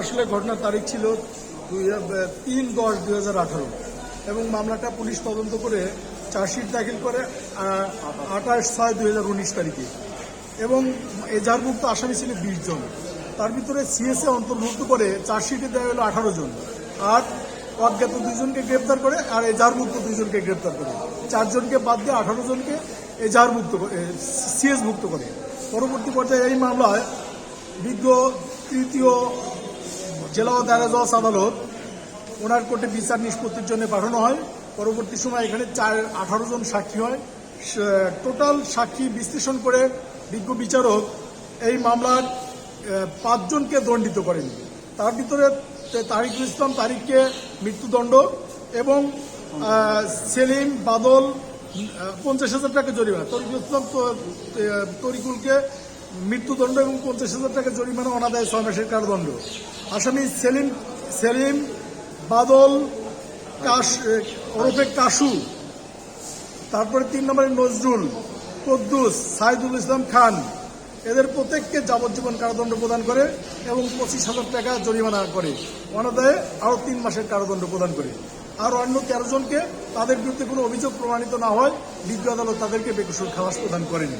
আসলে ঘটনার তারিখ ছিল তিন দশ দুই হাজার আঠারো। এবং মামলাটা পুলিশ তদন্ত করে চার্জশিট দাখিল করে আঠাশ ছয় দুই হাজার উনিশ তারিখে। এবং এজাহারভুক্ত আসামি ছিল বিশ জন। তার ভিতরে সিএসএ অন্তর্ভুক্ত করে চার্জশিটে দেওয়া হলো আঠারো জন। আর অজ্ঞাত দুইজনকে গ্রেপ্তার করে আর এজাহারভুক্ত দুইজনকে গ্রেপ্তার করে। চারজনকে বাদ দিয়ে আঠারো জনকে এজাহারভুক্ত সিএস ভুক্ত করে। পরবর্তী পর্যায়ে এই মামলায় বিজ্ঞ তৃতীয় জেলা দায়রা জজ আদালত ওনার কোর্টে বিচার নিষ্পত্তির জন্য পাঠানো হয়। পরবর্তী সময় এখানে চার, আঠারো জন সাক্ষী হয়। টোটাল সাক্ষী বিশ্লেষণ করে বিজ্ঞ বিচারক এই মামলার পাঁচজনকে দণ্ডিত করেন। তার ভিতরে তারিকুল ইসলাম তারিখকে মৃত্যুদণ্ড এবং সেলিম বাদল পঞ্চাশ হাজার টাকা জরিমানা। তরিকুল ইসলাম তরিকুলকে মৃত্যুদণ্ড এবং পঞ্চাশ হাজার টাকা জরিমানা অনাদায় ছয় মাসের কারদণ্ড। আসামি সেলিম সেলিম বাদল, কাশ ওরফে কাশু, তারপরে তিন নম্বরে নজরুল, কদ্দুস, সাইদুল ইসলাম খান এদের প্রত্যেককে যাবজ্জীবন কারাদণ্ড প্রদান করে এবং পঁচিশ হাজার টাকা জরিমানা করে। অনাদায়ে আরও তিন মাসের কারাদণ্ড প্রদান করে। আর অন্য তেরো জনকে তাদের বিরুদ্ধে কোনো অভিযোগ প্রমাণিত না হয় বিজ্ঞ আদালত তাদেরকে বেকসুর খালাস প্রদান করেনি।